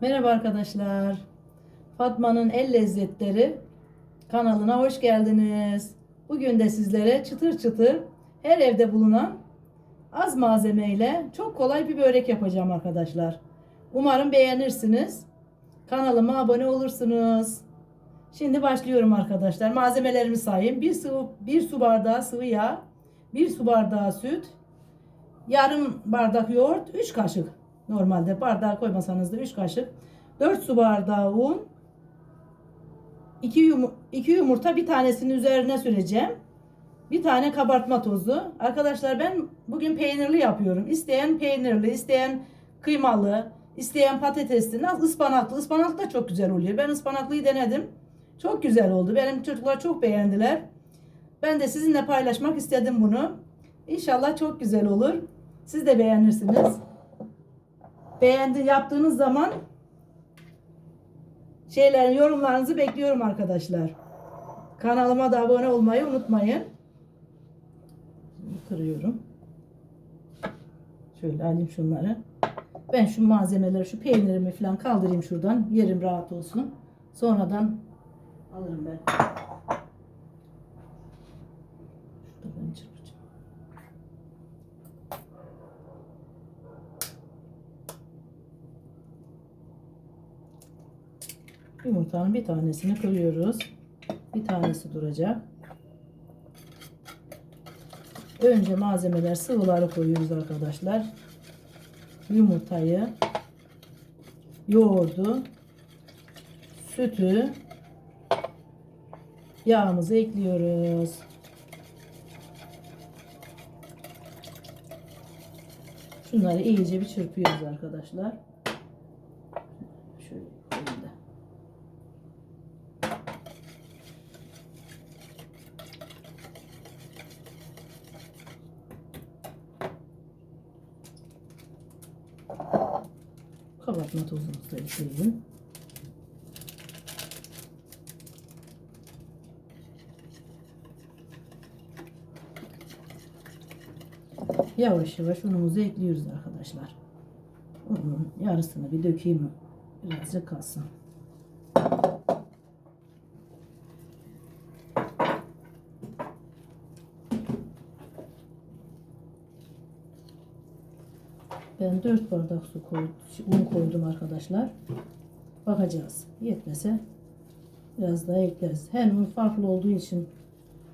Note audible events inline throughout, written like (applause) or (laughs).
Merhaba arkadaşlar. Fatma'nın El Lezzetleri kanalına hoş geldiniz. Bugün de sizlere çıtır çıtır her evde bulunan az malzemeyle çok kolay bir börek yapacağım arkadaşlar. Umarım beğenirsiniz. Kanalıma abone olursunuz. Şimdi başlıyorum arkadaşlar. Malzemelerimi sayayım. Bir, sıvı, bir su bardağı sıvı yağ, bir su bardağı süt, yarım bardak yoğurt, 3 kaşık. Normalde bardağa koymasanız da 3 kaşık. 4 su bardağı un. 2 yum yumurta bir tanesini üzerine süreceğim. Bir tane kabartma tozu. Arkadaşlar ben bugün peynirli yapıyorum. İsteyen peynirli, isteyen kıymalı, isteyen patatesli, ıspanaklı. Ispanak da çok güzel oluyor. Ben ıspanaklıyı denedim. Çok güzel oldu. Benim çocuklar çok beğendiler. Ben de sizinle paylaşmak istedim bunu. İnşallah çok güzel olur. Siz de beğenirsiniz. Beğendi yaptığınız zaman şeylerin yorumlarınızı bekliyorum arkadaşlar. Kanalıma da abone olmayı unutmayın. Kırıyorum. Şöyle alayım şunları. Ben şu malzemeleri, şu peynirimi falan kaldırayım şuradan. Yerim rahat olsun. Sonradan alırım ben. Yumurtanın bir tanesini kırıyoruz. Bir tanesi duracak. Önce malzemeler sıvıları koyuyoruz arkadaşlar. Yumurtayı, yoğurdu, sütü, yağımızı ekliyoruz. Şunları iyice bir çırpıyoruz arkadaşlar. Şöyle koyayım da. Kabartma ekleyelim. Yavaş yavaş unumuzu ekliyoruz arkadaşlar. Unun yarısını bir dökeyim. Birazcık kalsın. Ben 4 bardak su koydum, un koydum arkadaşlar. Bakacağız. Yetmese biraz daha ekleriz. Her un farklı olduğu için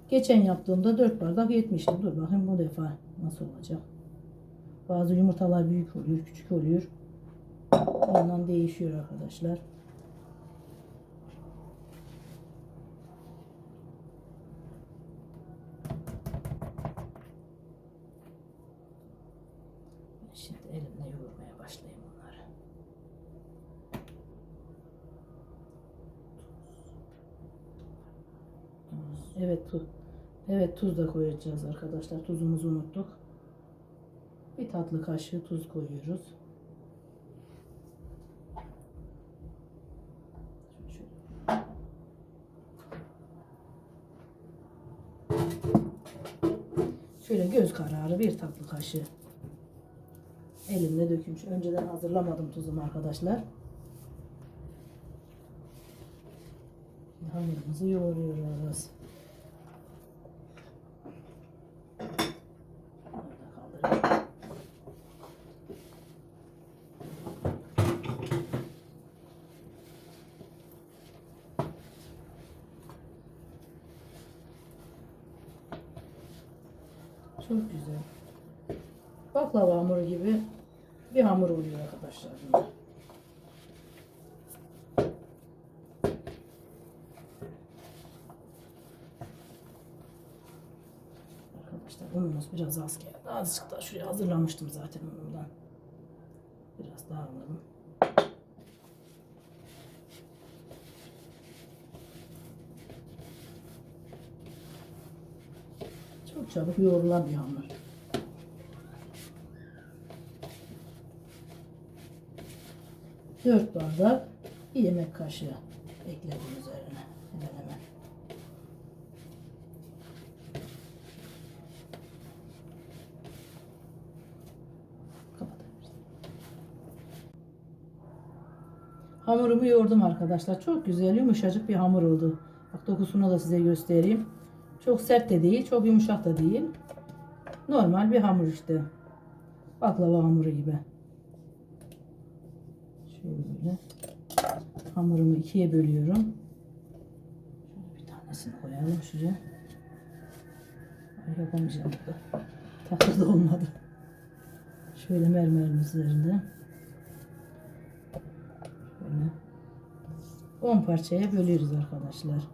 geçen yaptığımda 4 bardak yetmişti. Dur bakayım bu defa nasıl olacak. Bazı yumurtalar büyük oluyor, küçük oluyor. Ondan değişiyor arkadaşlar. Şimdi elimle yoğurmaya başlayayım bunları. Evet tuz. Evet tuz da koyacağız arkadaşlar. Tuzumuzu unuttuk. Bir tatlı kaşığı tuz koyuyoruz. Şöyle. Göz kararı bir tatlı kaşığı. Elimle dökülmüş. Önceden hazırlamadım tuzumu arkadaşlar. Hamurumuzu yoğuruyoruz. Çok güzel. Baklava hamuru gibi bir hamur oluyor arkadaşlar. bunlar. Arkadaşlar unumuz biraz az geldi. Azıcık da şuraya hazırlamıştım zaten unumdan. Biraz daha alalım. Çok çabuk yoğrulan bir hamur. Dört bardak bir yemek kaşığı ekledim üzerine. Hemen hemen. Hamurumu yoğurdum arkadaşlar. Çok güzel yumuşacık bir hamur oldu. Bak dokusunu da size göstereyim. Çok sert de değil, çok yumuşak da değil. Normal bir hamur işte. Baklava hamuru gibi. Şöyle hamurumu ikiye bölüyorum. Şöyle bir tanesini koyalım şuraya. Ay yapamayacağım burada. Tatlı da olmadı. Şöyle mermerin üzerinde. Şöyle 10 parçaya bölüyoruz arkadaşlar.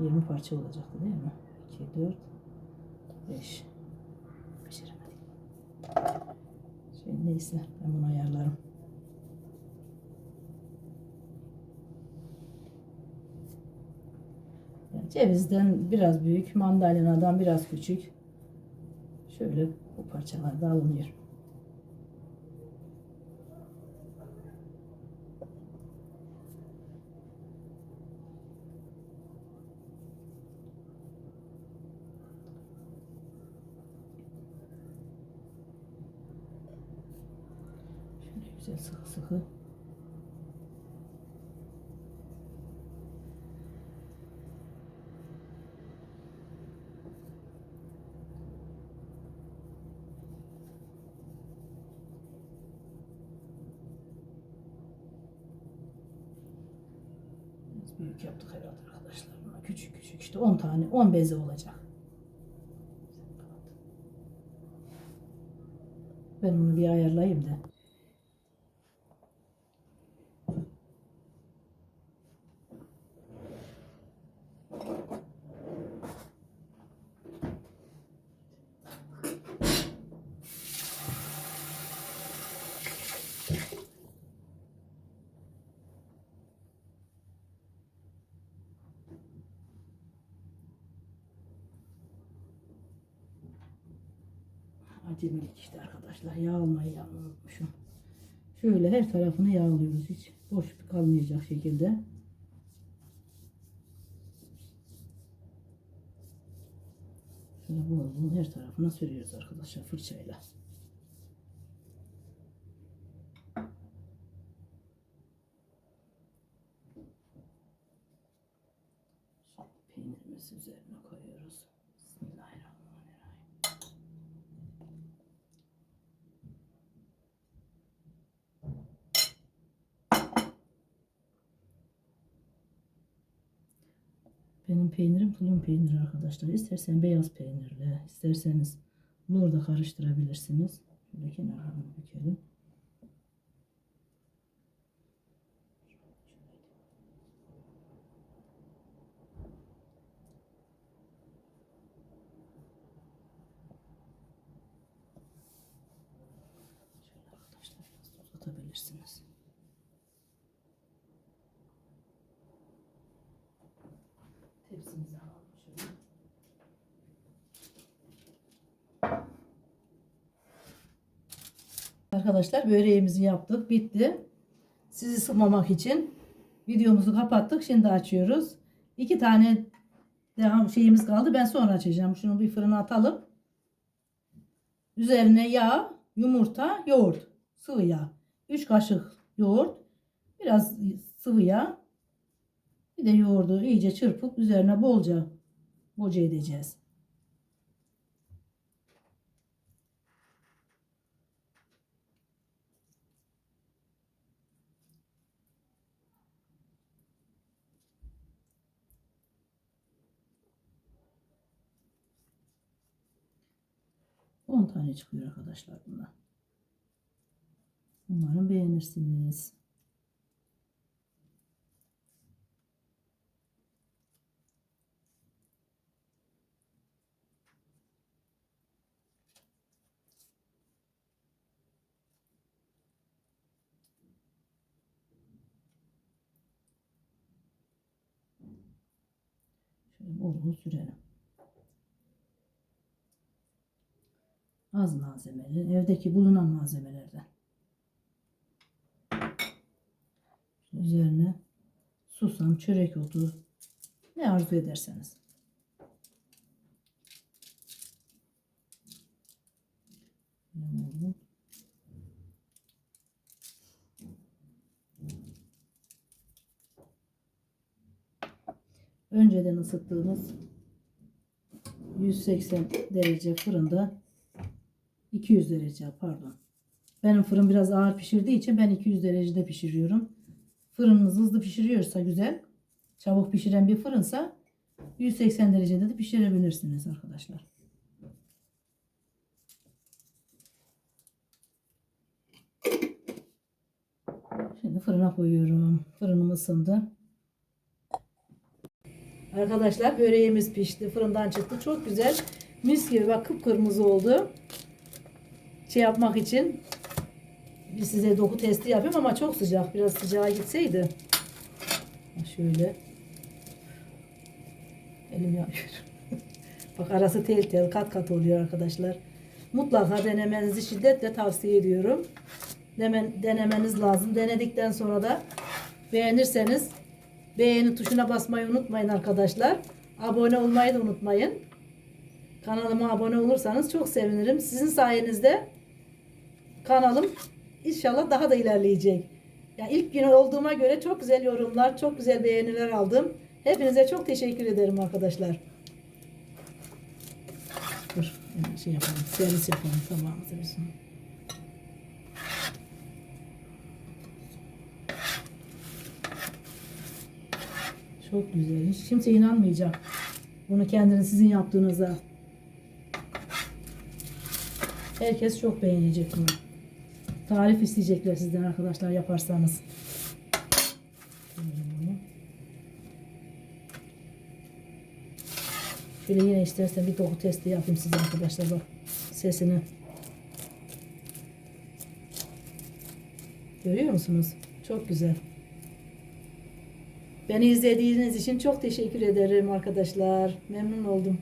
20 parça olacaktı değil mi? 2, 4, 5. Beceremedik. Şey neyse ben bunu ayarlarım. Cevizden biraz büyük, mandalinadan biraz küçük. Şöyle bu parçalar da alınıyor. Şöyle sıkı sıkı. Büyük yaptık herhalde arkadaşlar. Buna küçük küçük işte 10 tane 10 beze olacak. Ben onu bir ayarlayayım da. Acemilik işte arkadaşlar. Yağ almayı unutmuşum. Şöyle her tarafını yağlıyoruz. Hiç boş kalmayacak şekilde. Şöyle bol her tarafına sürüyoruz arkadaşlar fırçayla. Şimdi peynirimizi üzerine koyuyoruz. Bismillahirrahmanirrahim. Benim peynirim tulum peyniri arkadaşlar. İstersen beyaz peynirle, isterseniz lor da karıştırabilirsiniz. Şöyle kenarlarını bükelim. Şöyle arkadaşlar biraz tuz atabilirsiniz. Tepsimizi alalım şöyle. Arkadaşlar böreğimizi yaptık. Bitti. Sizi sıkmamak için videomuzu kapattık. Şimdi açıyoruz. İki tane devam şeyimiz kaldı. Ben sonra açacağım. Şunu bir fırına atalım. Üzerine yağ, yumurta, yoğurt. Sıvı yağ. 3 kaşık yoğurt. Biraz sıvı yağ. Bir de yoğurdu iyice çırpıp üzerine bolca boca edeceğiz. On tane çıkıyor arkadaşlar bundan. Umarım beğenirsiniz. Şöyle bol bol sürelim. az malzemeli, evdeki bulunan malzemelerden. Üzerine susam, çörek otu ne arzu ederseniz. Önceden ısıttığımız 180 derece fırında 200 derece pardon. Benim fırın biraz ağır pişirdiği için ben 200 derecede pişiriyorum. Fırınınız hızlı pişiriyorsa güzel, çabuk pişiren bir fırınsa 180 derecede de pişirebilirsiniz arkadaşlar. Şimdi fırına koyuyorum. Fırınım ısındı. Arkadaşlar böreğimiz pişti. Fırından çıktı. Çok güzel. Mis gibi bak kıpkırmızı oldu. Şey yapmak için size doku testi yapayım ama çok sıcak. Biraz sıcağa gitseydi. Şöyle. Elim yanıyor. (laughs) bak arası tel tel kat kat oluyor arkadaşlar. Mutlaka denemenizi şiddetle tavsiye ediyorum. Demen, denemeniz lazım. Denedikten sonra da beğenirseniz beğeni tuşuna basmayı unutmayın arkadaşlar. Abone olmayı da unutmayın. Kanalıma abone olursanız çok sevinirim. Sizin sayenizde kanalım inşallah daha da ilerleyecek. Ya ilk gün olduğuma göre çok güzel yorumlar, çok güzel beğeniler aldım. Hepinize çok teşekkür ederim arkadaşlar. Dur, hemen şey yapalım, servis yapalım tamamımızı bizim. Çok güzel. Hiç kimse inanmayacak. Bunu kendiniz sizin yaptığınıza. Herkes çok beğenecek bunu. Tarif isteyecekler sizden arkadaşlar yaparsanız. Şöyle yine istersen bir doku testi yapayım size arkadaşlar bak sesini. Görüyor musunuz? Çok güzel. Beni izlediğiniz için çok teşekkür ederim arkadaşlar. Memnun oldum.